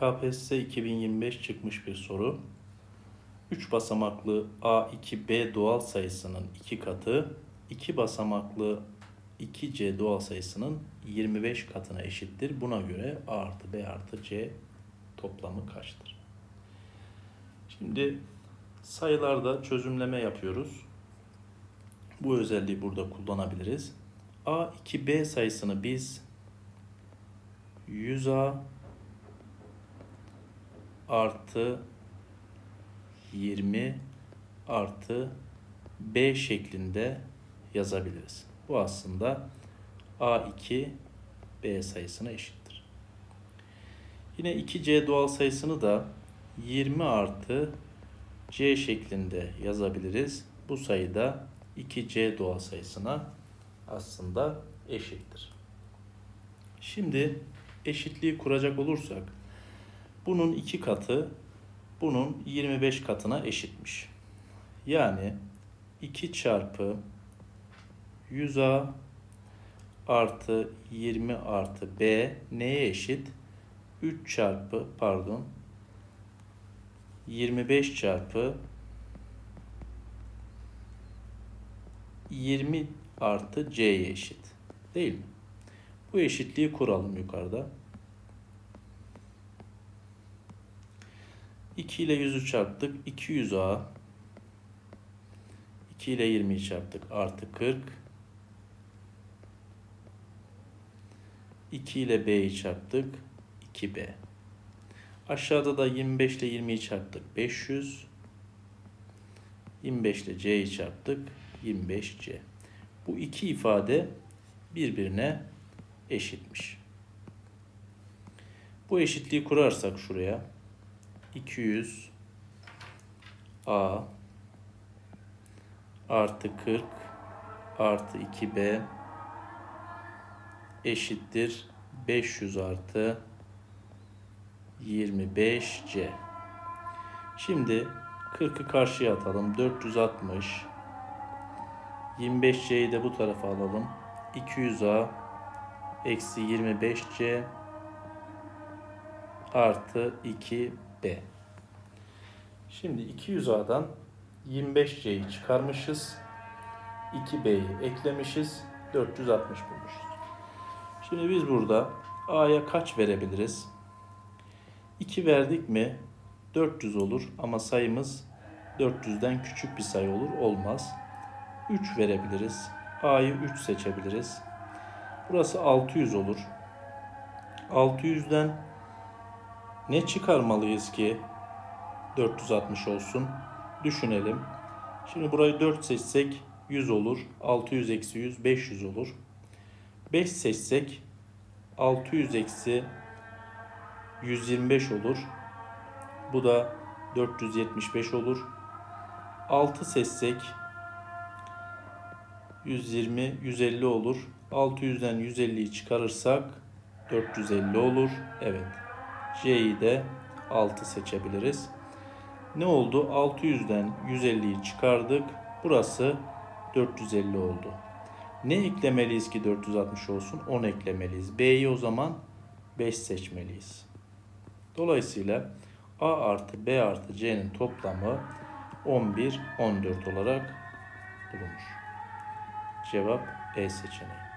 KPSS 2025 çıkmış bir soru. 3 basamaklı A2B doğal sayısının 2 katı 2 basamaklı 2C doğal sayısının 25 katına eşittir. Buna göre A artı B artı C toplamı kaçtır? Şimdi sayılarda çözümleme yapıyoruz. Bu özelliği burada kullanabiliriz. A2B sayısını biz 100A artı 20 artı B şeklinde yazabiliriz. Bu aslında A2 B sayısına eşittir. Yine 2C doğal sayısını da 20 artı C şeklinde yazabiliriz. Bu sayıda 2C doğal sayısına aslında eşittir. Şimdi eşitliği kuracak olursak bunun iki katı bunun 25 katına eşitmiş. Yani 2 çarpı 100A artı 20 artı B neye eşit? 3 çarpı pardon 25 çarpı 20 artı C'ye eşit. Değil mi? Bu eşitliği kuralım yukarıda. 2 ile 100'ü çarptık. 200A 2 ile 20'yi çarptık. Artı 40 2 ile B'yi çarptık. 2B. Aşağıda da 25 ile 20'yi çarptık. 500 25 ile C'yi çarptık. 25C. Bu iki ifade birbirine eşitmiş. Bu eşitliği kurarsak şuraya 200 A artı 40 artı 2B eşittir 500 artı 25C. Şimdi 40'ı karşıya atalım. 460 25C'yi de bu tarafa alalım. 200A eksi 25C artı 2B. Şimdi 200A'dan 25C'yi çıkarmışız. 2B'yi eklemişiz. 460 bulmuşuz. Şimdi biz burada A'ya kaç verebiliriz? 2 verdik mi 400 olur ama sayımız 400'den küçük bir sayı olur. Olmaz. 3 verebiliriz. A'yı 3 seçebiliriz. Burası 600 olur. 600'den ne çıkarmalıyız ki 460 olsun? Düşünelim. Şimdi burayı 4 seçsek 100 olur. 600 eksi 100 500 olur. 5 seçsek 600 eksi 125 olur. Bu da 475 olur. 6 seçsek 120, 150 olur. 600'den 150'yi çıkarırsak 450 olur. Evet. C'yi de 6 seçebiliriz. Ne oldu? 600'den 150'yi çıkardık. Burası 450 oldu. Ne eklemeliyiz ki 460 olsun? 10 eklemeliyiz. B'yi o zaman 5 seçmeliyiz. Dolayısıyla A artı B artı C'nin toplamı 11, 14 olarak bulunur. Cevap E seçeneği.